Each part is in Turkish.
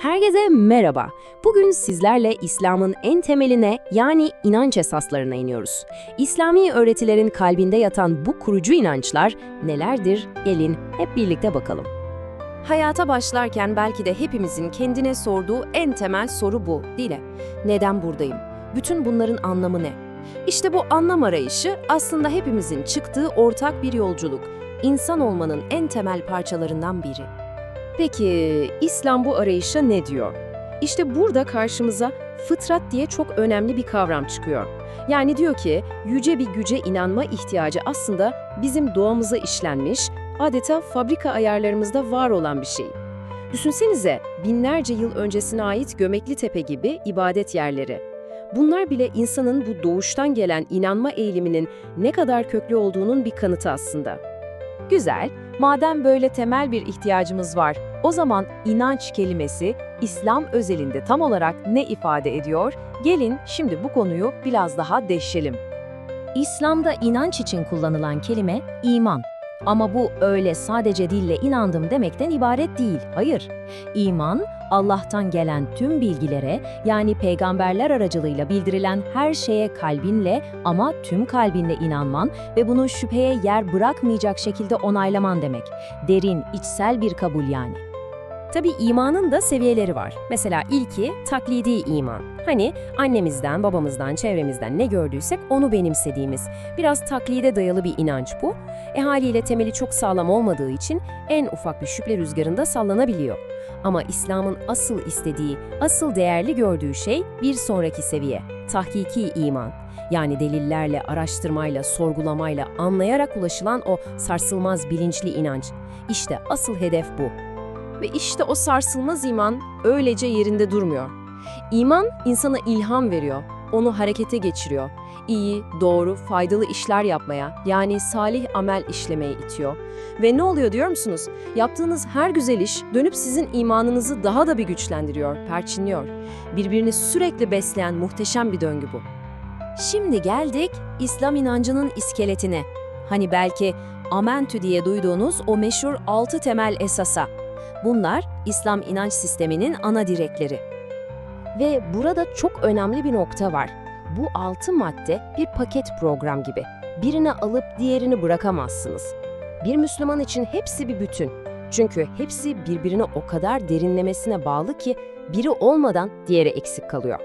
Herkese merhaba. Bugün sizlerle İslam'ın en temeline yani inanç esaslarına iniyoruz. İslami öğretilerin kalbinde yatan bu kurucu inançlar nelerdir? Gelin hep birlikte bakalım. Hayata başlarken belki de hepimizin kendine sorduğu en temel soru bu, değil? Neden buradayım? Bütün bunların anlamı ne? İşte bu anlam arayışı aslında hepimizin çıktığı ortak bir yolculuk. İnsan olmanın en temel parçalarından biri. Peki İslam bu arayışa ne diyor? İşte burada karşımıza fıtrat diye çok önemli bir kavram çıkıyor. Yani diyor ki yüce bir güce inanma ihtiyacı aslında bizim doğamıza işlenmiş, adeta fabrika ayarlarımızda var olan bir şey. Düşünsenize binlerce yıl öncesine ait Gömekli Tepe gibi ibadet yerleri. Bunlar bile insanın bu doğuştan gelen inanma eğiliminin ne kadar köklü olduğunun bir kanıtı aslında. Güzel, madem böyle temel bir ihtiyacımız var, o zaman inanç kelimesi İslam özelinde tam olarak ne ifade ediyor? Gelin şimdi bu konuyu biraz daha deşelim. İslam'da inanç için kullanılan kelime iman. Ama bu öyle sadece dille inandım demekten ibaret değil. Hayır. İman, Allah'tan gelen tüm bilgilere yani peygamberler aracılığıyla bildirilen her şeye kalbinle ama tüm kalbinle inanman ve bunu şüpheye yer bırakmayacak şekilde onaylaman demek. Derin, içsel bir kabul yani. Tabii imanın da seviyeleri var. Mesela ilki taklidi iman. Hani annemizden, babamızdan, çevremizden ne gördüysek onu benimsediğimiz. Biraz taklide dayalı bir inanç bu. E temeli çok sağlam olmadığı için en ufak bir şüphe rüzgarında sallanabiliyor. Ama İslam'ın asıl istediği, asıl değerli gördüğü şey bir sonraki seviye. Tahkiki iman. Yani delillerle, araştırmayla, sorgulamayla, anlayarak ulaşılan o sarsılmaz bilinçli inanç. İşte asıl hedef bu. Ve işte o sarsılmaz iman öylece yerinde durmuyor. İman insana ilham veriyor, onu harekete geçiriyor. İyi, doğru, faydalı işler yapmaya, yani salih amel işlemeye itiyor. Ve ne oluyor diyor musunuz? Yaptığınız her güzel iş dönüp sizin imanınızı daha da bir güçlendiriyor, perçinliyor. Birbirini sürekli besleyen muhteşem bir döngü bu. Şimdi geldik İslam inancının iskeletine. Hani belki Amentü diye duyduğunuz o meşhur altı temel esasa. Bunlar İslam inanç sisteminin ana direkleri. Ve burada çok önemli bir nokta var. Bu altı madde bir paket program gibi. Birini alıp diğerini bırakamazsınız. Bir Müslüman için hepsi bir bütün. Çünkü hepsi birbirine o kadar derinlemesine bağlı ki biri olmadan diğeri eksik kalıyor.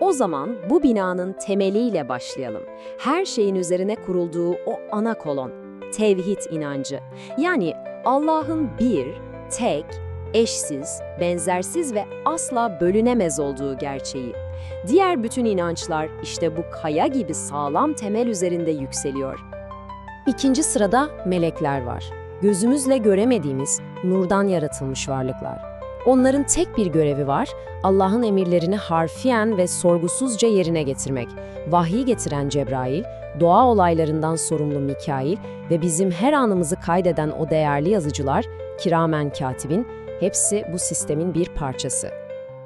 O zaman bu binanın temeliyle başlayalım. Her şeyin üzerine kurulduğu o ana kolon, tevhid inancı. Yani Allah'ın bir, tek, eşsiz, benzersiz ve asla bölünemez olduğu gerçeği. Diğer bütün inançlar işte bu kaya gibi sağlam temel üzerinde yükseliyor. İkinci sırada melekler var. Gözümüzle göremediğimiz, nurdan yaratılmış varlıklar. Onların tek bir görevi var, Allah'ın emirlerini harfiyen ve sorgusuzca yerine getirmek. Vahyi getiren Cebrail, doğa olaylarından sorumlu Mikail ve bizim her anımızı kaydeden o değerli yazıcılar, kiramen katibin, hepsi bu sistemin bir parçası.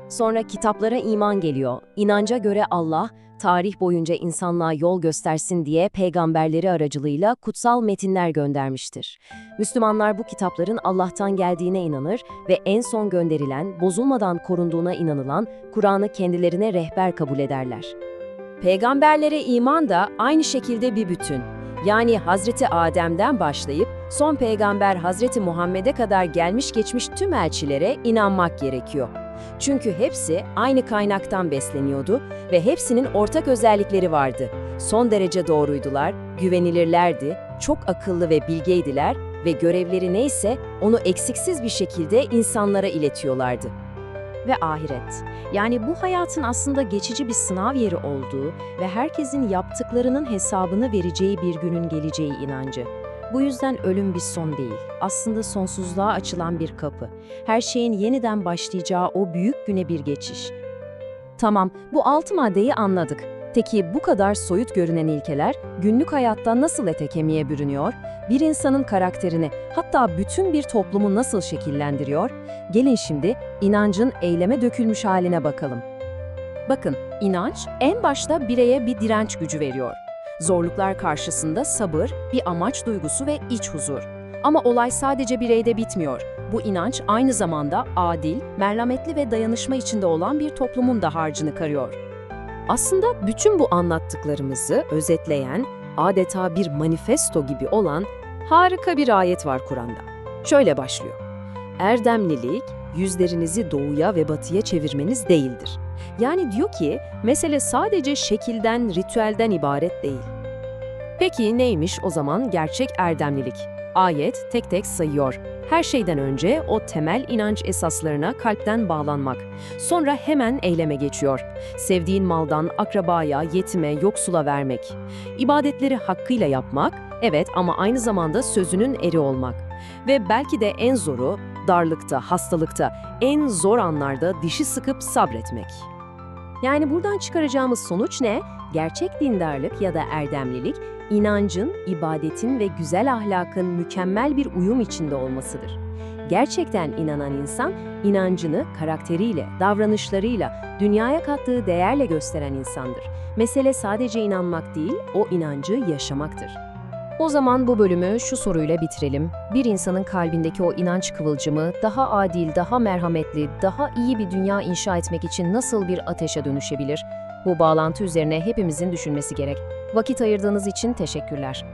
Sonra kitaplara iman geliyor. İnanca göre Allah, tarih boyunca insanlığa yol göstersin diye peygamberleri aracılığıyla kutsal metinler göndermiştir. Müslümanlar bu kitapların Allah'tan geldiğine inanır ve en son gönderilen, bozulmadan korunduğuna inanılan Kur'an'ı kendilerine rehber kabul ederler. Peygamberlere iman da aynı şekilde bir bütün. Yani Hazreti Adem'den başlayıp son peygamber Hazreti Muhammed'e kadar gelmiş geçmiş tüm elçilere inanmak gerekiyor. Çünkü hepsi aynı kaynaktan besleniyordu ve hepsinin ortak özellikleri vardı. Son derece doğruydular, güvenilirlerdi, çok akıllı ve bilgeydiler ve görevleri neyse onu eksiksiz bir şekilde insanlara iletiyorlardı. Ve ahiret. Yani bu hayatın aslında geçici bir sınav yeri olduğu ve herkesin yaptıklarının hesabını vereceği bir günün geleceği inancı. Bu yüzden ölüm bir son değil. Aslında sonsuzluğa açılan bir kapı. Her şeyin yeniden başlayacağı o büyük güne bir geçiş. Tamam, bu altı maddeyi anladık. Peki bu kadar soyut görünen ilkeler günlük hayatta nasıl ete kemiğe bürünüyor? Bir insanın karakterini, hatta bütün bir toplumu nasıl şekillendiriyor? Gelin şimdi inancın eyleme dökülmüş haline bakalım. Bakın, inanç en başta bireye bir direnç gücü veriyor. Zorluklar karşısında sabır, bir amaç duygusu ve iç huzur. Ama olay sadece bireyde bitmiyor. Bu inanç aynı zamanda adil, merhametli ve dayanışma içinde olan bir toplumun da harcını karıyor. Aslında bütün bu anlattıklarımızı özetleyen, adeta bir manifesto gibi olan harika bir ayet var Kur'an'da. Şöyle başlıyor. Erdemlilik, yüzlerinizi doğuya ve batıya çevirmeniz değildir. Yani diyor ki, mesele sadece şekilden, ritüelden ibaret değil. Peki neymiş o zaman gerçek erdemlilik? Ayet tek tek sayıyor. Her şeyden önce o temel inanç esaslarına kalpten bağlanmak. Sonra hemen eyleme geçiyor. Sevdiğin maldan akrabaya, yetime, yoksula vermek. İbadetleri hakkıyla yapmak, evet ama aynı zamanda sözünün eri olmak. Ve belki de en zoru, darlıkta, hastalıkta, en zor anlarda dişi sıkıp sabretmek. Yani buradan çıkaracağımız sonuç ne? Gerçek dindarlık ya da erdemlilik, inancın, ibadetin ve güzel ahlakın mükemmel bir uyum içinde olmasıdır. Gerçekten inanan insan, inancını karakteriyle, davranışlarıyla, dünyaya kattığı değerle gösteren insandır. Mesele sadece inanmak değil, o inancı yaşamaktır. O zaman bu bölümü şu soruyla bitirelim. Bir insanın kalbindeki o inanç kıvılcımı daha adil, daha merhametli, daha iyi bir dünya inşa etmek için nasıl bir ateşe dönüşebilir? Bu bağlantı üzerine hepimizin düşünmesi gerek. Vakit ayırdığınız için teşekkürler.